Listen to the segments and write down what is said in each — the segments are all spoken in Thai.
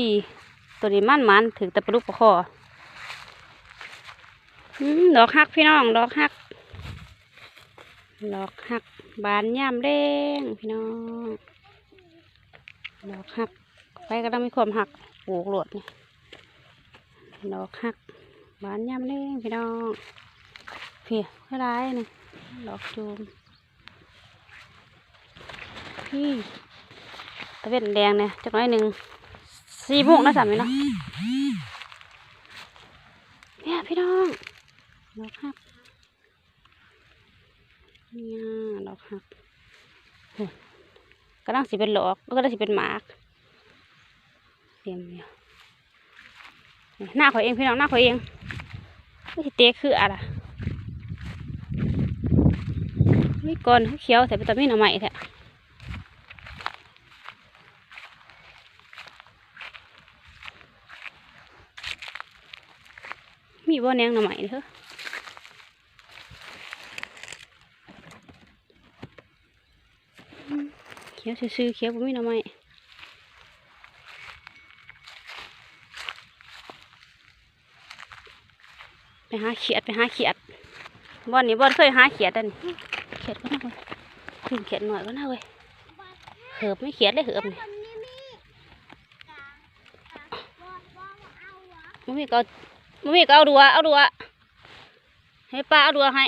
ดี ตัวนี้มันมันถึงแต่ปลูกปลาคอดอกฮักพี่น้อง ดอกฮัก ดอกฮัก บานย่ามแดงพี่น้อง ดอกฮักไปก็ต้องมีความหักปลูกหลดนี่ดอกฮัก บานย่ามแดงพี่น้องเพี่เพื่อร้ายนี่ดอกจูมพี่ตะเวนแดงเนี่ยจักน้อยหนึ่ง สี่โมงนะสามไหมเนาะเนี่ยพี่น้องดอกฮักเนี่ยดอกฮักโอ้ยกำลังสิเป็นหลอกก็ได้สิเป็นหมากเตรียมเนี่ยหน้าข่อยเองพี่น้องหน้าข่อยเองไม่เตะคืออะไรมีก้อนเขียวแต่เป็นตะมีหน่อไม้แท้ มีบ่แนงหน่อไม้เด้ออืมเขียวซื่อๆเขียวบ่มีหน่อไม้ไปหาเขียดไปหาเขียดบ่อนนี้บ่อนเคยหาเขียดอันนี้เขียดก็น่าเว้ยถึงเขียดหน่อยก็น่าเว้ยเหิบไม่เขียดเลยเหิบนี่มันมีก็ เอามีก็เอาดัวเอาดัวให้ป้าเอาดัวให้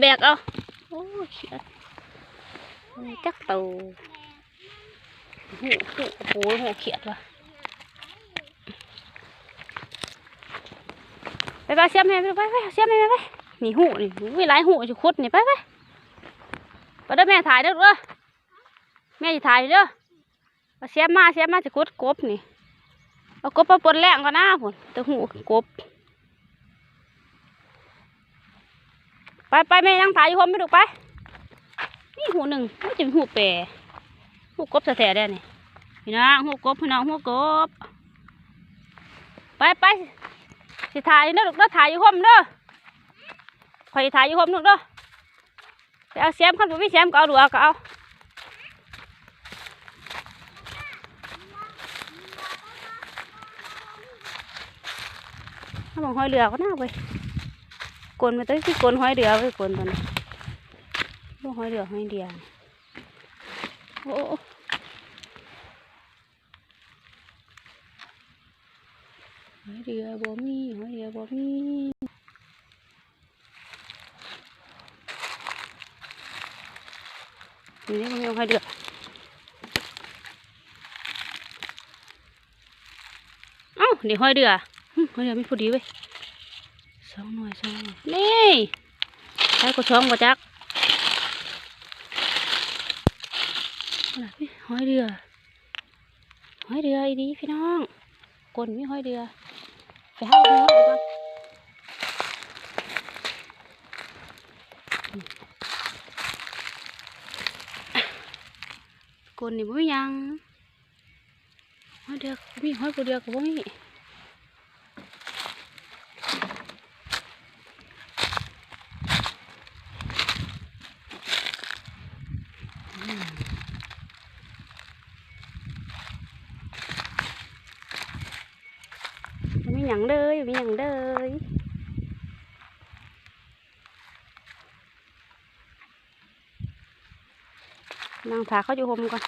แบกเอาโอ้ยเขียดโอ้ยจักเต่าหูหูโอ้โหหูเขียดว่ะไปไปเสียมแม่ไปไปไปเสียมแม่ไปไปนี่หูนี่วิหลหูจะคุดนี่ไปไปไปเด้อแม่ถ่ายเด้อลูกเด้อแม่จะถ่ายเด้อเอาเสียมมาเสียมมาจะคุดกบนี่ เอากบมาปนแรงก่อนนะพุ่นตัวหูกบ ไปไปแม่ยังถ่ายอยู่ผมไม่ถูกไป นี่หูหนึ่งไม่จะเป็นหูแปรหูกบแท้ๆได้นี่พี่น้องหูกบพี่น้องหูกบ ไปไปสิถ่ายเด้อลูกเด้อถ่ายอยู่ผมเด้อคอยถ่ายอยู่ผมลูกเด้อไปเอาเสียมขั้นผมไม่เสียมก็เอาดูเอาก็เอา ถ้ามองหอยเรือก็น่าไปกลนมาตั้งที่กลนหอยเรือไปกลนตอนนี้พวกหอยเรือหอยเดียโอ้โอ้หอยเรือบ่มีหอยเรือบ่มีนี่นี่มันยังหอยเรือเอ้าเดี๋ยวหอยเรือ เฮ้ยเดี๋ยวไม่พอดีเว้ยสองหน่วยสองหน่วยนี่ใช้กระชองกระจักอะไรพี่ห้อยเรือห้อยเรืออีดีพี่น้องกลนมีห้อยเรือไปห้าเรือก่อนกลนนี่บ่มีหยังห้อยเรือมีห้อยกูเรือกับบ่มีบ่ อย่างเลยมีอย่างเลยนางถาเขาอยู่หมก่อน